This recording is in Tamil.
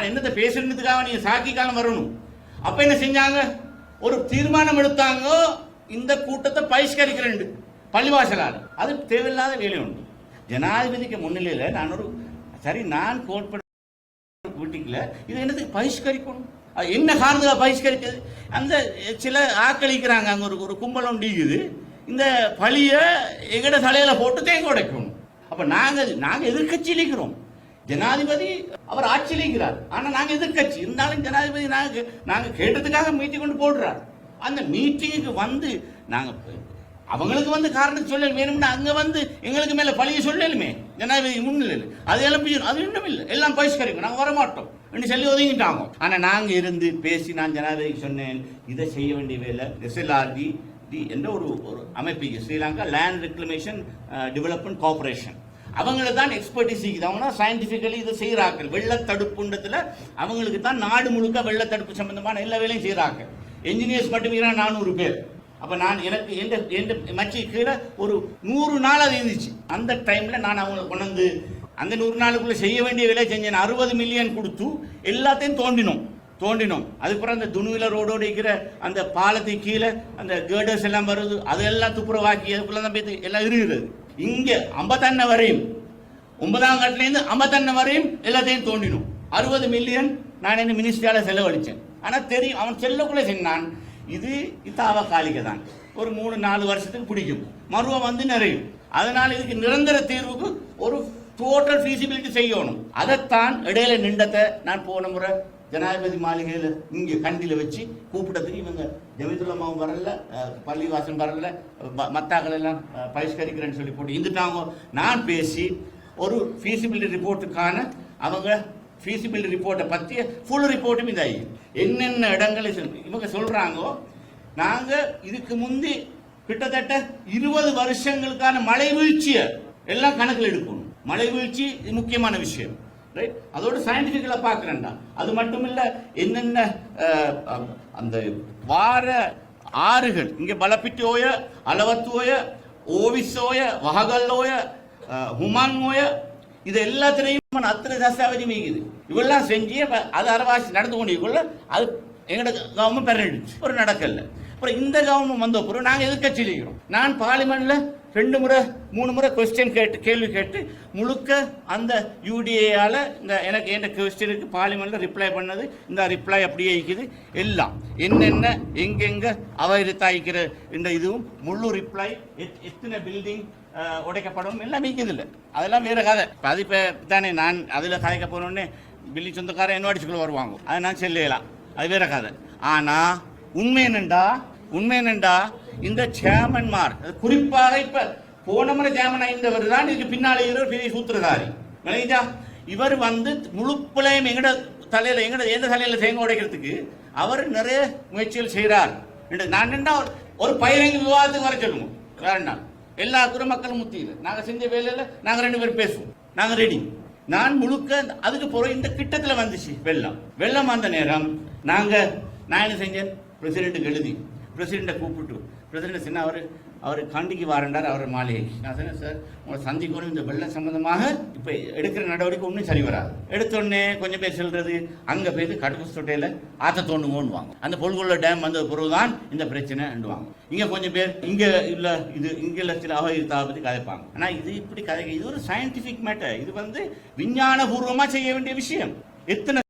நான் என்னத்தை பேசுறதுக்காக நீங்க சாக்கி காலம் வரணும்? அப்போ என்ன செஞ்சாங்க? ஒரு தீர்மானம் எடுத்தாங்க. இந்த கூட்டத்தை பயிஷ்கரிக்கிறேன் பள்ளிவாசலால் அது தேவையில்லாத வேலை உண்டு. ஜனாதிபதிக்கு முன்னிலையில் நான் ஒரு சரி நான் கோட்பட வீட்டுக்கில் இது என்னது பகிஷ்கரிக்கணும்? அது என்ன காரணத்துக்காக பகிஷ்கரிக்கிறது? அந்த சில ஆக்களிக்கிறாங்க. அங்கே ஒரு ஒரு கும்பல் ஒன்று இருக்குது இந்த பழியை எங்கட தலையில் போட்டு தேங்க உடைக்கணும். அப்போ நாங்கள் நாங்கள் எதிர்க்கட்சியில் இருக்கிறோம். ஜனாதிபதி அவர் ஆட்சியில் இருக்கிறார் ஆனால் நாங்கள் எதிர்க்கட்சி. இருந்தாலும் ஜனாதிபதி நாங்க நாங்கள் கேட்டதுக்காக மீட்டிங் கொண்டு போடுறார். அந்த மீட்டிங்குக்கு வந்து நாங்கள் அவங்களுக்கு வந்து காரணம் சொல்ல வேணும்னா அங்கே வந்து எங்களுக்கு மேலே பழிய சொல்லலுமே. ஜனாதிபதி முன்னிலையில். அது எல்லாம் அது இன்னும் இல்லை. எல்லாம் பயிஷ்கரிக்கும் நாங்கள் வரமாட்டோம். என்று சொல்லி ஒதுங்கிட்டாங்க. ஆனால் நாங்கள் இருந்து பேசி நான் ஜனாதிபதிக்கு சொன்னேன். இதை செய்ய வேண்டிய வேலை எஸ்எல்ஆர்டி டி என்ற ஒரு ஒரு அமைப்பு Sri Lanka land reclamation development corporation அவங்களுக்கு தான் எக்ஸ்பர்டிஸ் இருக்குது. அவங்க சயின்டிஃபிக்கலி இதை செய்கிறார்கள் வெள்ள அவங்களுக்கு தான் நாடு முழுக்க வெள்ளத்தடுப்பு சம்பந்தமான எல்லா வேலையும் செய்கிறாங்க என்ஜினியர்ஸ் மட்டும் இருக்கிறான் நானூறு பேர். அப்போ நான் எனக்கு எந்த எந்த மச்சி கீழே ஒரு நூறு நாள் அது இருந்துச்சு. அந்த டைமில் நான் அவங்களை கொண்டு அந்த நூறு நாளுக்குள்ளே செய்ய வேண்டிய வேலையை செஞ்சேன். அறுபது மில்லியன் கொடுத்து எல்லாத்தையும் தோண்டினோம். தோண்டினோம். அதுக்கப்புறம் அந்த துணுவில ரோடோடு இருக்கிற அந்த பாலத்துக்கு கீழே அந்த கேர்டர்ஸ் எல்லாம் வருது. அதெல்லாம் துப்புரவாக்கி அதுக்குள்ளே தான் போய் எல்லாம் இருக்கிறது இங்கே ஐம்பத்தெண்ணை வரையும் ஒன்பதாம் கட்டிலேருந்து ஐம்பத்தன்ன வரையும் எல்லாத்தையும் தோண்டினோம். அறுபது மில்லியன் நான் இந்த மினிஸ்ட்ரியால் செலவழித்தேன் ஆனால் தெரியும் அவன் செல்லக்குள்ளே சொன்னான் இது இத்தாவகாலிக தான் ஒரு மூணு நாலு வருஷத்துக்கு பிடிக்கும். மருவம் வந்து நிறையும். அதனால் இதுக்கு நிரந்தர தீர்வுக்கு ஒரு டோட்டல் ஃபீசிபிலிட்டி செய்யணும். அதைத்தான் இடையில நின்றத்தை நான் போன முறை ஜனாதிபதி மாளிகையில் இங்கே கண்டியில் வச்சு கூப்பிட்டதுக்கு இவங்க ஜமிதுல்லமாவும் வரல பள்ளிவாசன் வரல ம- மத்தாக்கள் எல்லாம் பரிஷ்கரிக்கிறேன்னு சொல்லி போட்டு இருந்துட்டாங்க. நான் பேசி ஒரு ஃபீஸிபிலிட்டி ரிப்போர்ட்டுக்கான அவங்க ஃபீஸிபிலிட்டி ரிப்போர்ட்டை பற்றிய ஃபுல் ரிப்போர்ட்டும் இதாகி என்னென்ன இடங்களை சொல்லி இவங்க சொல்கிறாங்கோ நாங்கள் இதுக்கு முந்தி கிட்டத்தட்ட இருபது வருஷங்களுக்கான மழை வீழ்ச்சியை எல்லாம் கணக்கில் எடுக்கணும். மழை வீழ்ச்சி இது முக்கியமான விஷயம். ரைட் அதோட சயின்டிஃபிக்கலாக பார்க்குறேன்டா. அது மட்டும் இல்லை என்னென்ன அஹ், அந்த வார ஆறுகள் இங்கே பலப்பிட்டோய அளவத்துவோய ஓவிசோய வகல்லோய ஹுமாங்கோய இது எல்லாத்திலையும் அத்தனை தசாவதி மீக்குது இவெல்லாம் செஞ்சு அதை அது அரவாசி நடந்து கொண்டிருக்குள்ள அது எங்களோட கவர்மெண்ட் பெறடிச்சு ஒரு நடக்கலை அப்புறம் இந்த கவர்மெண்ட் வந்த அப்புறம் நாங்கள் எதிர்கட்சியில் இருக்கிறோம். நான் பார்லிமெண்ட்ல ரெண்டு முறை மூணு முறை கொஸ்டின் கேட்டு கேள்வி கேட்டு முழுக்க அந்த யூடிஏயால் இந்த எனக்கு எந்த கொஸ்டினுக்கு பார்லிமெண்ட்டில் ரிப்ளை பண்ணது. இந்த ரிப்ளை அப்படியே இருக்குது. எல்லாம் என்னென்ன எங்கெங்கே அவரித்தாய்க்கிற இந்த இதுவும் முழு ரிப்ளை எத் எத்தனை பில்டிங் உடைக்கப்படும் எல்லாம் மீக்குது இல்லை. அதெல்லாம் வேறு கதை. இப்போ அது இப்போ தானே நான் அதில் கதைக்க போனோடனே பில்லி சொந்தக்காரன் என்ன அடிச்சுக்குள்ள வருவாங்க. அதை நான் சொல்லலாம் அது வேற கதை. ஆனால் உண்மை என்னண்டா? உண்மை என்னண்டா? இந்த சேர்மன்மார் குறிப்பாக இப்ப போன முறை சேர்மன் ஐந்தவர் தான் இதுக்கு பின்னாலே இருக்கிற பெரிய சூத்திரதாரி. விளங்கிச்சா இவர் வந்து முழுப்பளையும் எங்கட தலையில எங்கட எந்த தலையில தேங்க உடைக்கிறதுக்கு அவர் நிறைய முயற்சிகள் செய்கிறார் என்று நான் என்ன ஒரு- ஒரு பயிரங்கு விவாதத்துக்கு வர சொல்லுவோம். வேண்டாம் எல்லா குடிமக்களும் முத்தியில். நாங்கள் செஞ்ச வேலையில் நாங்கள் ரெண்டு பேரும் பேசுவோம். நாங்கள் ரெடி நான் முழுக்க அதுக்கு பிறகு இந்த கிட்டத்தில் வந்துச்சு வெள்ளம். வெள்ளம் வந்த நேரம் நாங்கள் நான் என்ன செஞ்சேன்? பிரசிடெண்ட்டுக்கு எழுதி. பிரசிடெண்ட்டை கூப்பிட்டு பிரசிடெண்ட் சின்ன அவர் அவர் கண்டிக்கு வாரண்டார் அவர் மாளிகைக்கு நான் சொன்னேன் சார் உங்களை சந்திக்கணும் இந்த வெள்ளம் சம்மந்தமாக இப்போ எடுக்கிற நடவடிக்கை ஒன்றும் சரி வராது. எடுத்தோடனே கொஞ்சம் பேர் சொல்கிறது அங்கே போய் கடுக்கு தொட்டையில் ஆற்ற தோண்டுங்கோன்னுவாங்க அந்த பொல்கொள்ள டேம் வந்த பிறகுதான் இந்த பிரச்சனைண்டுவாங்க இங்கே கொஞ்சம் பேர் இங்கே இல்லை இது இங்கே லட்சத்தில் சில பற்றி கதைப்பாங்க. ஆனால் இது இப்படி கதை இது ஒரு சயின்டிஃபிக் மேட்டர் இது வந்து விஞ்ஞானபூர்வமாக செய்ய வேண்டிய விஷயம். எத்தனை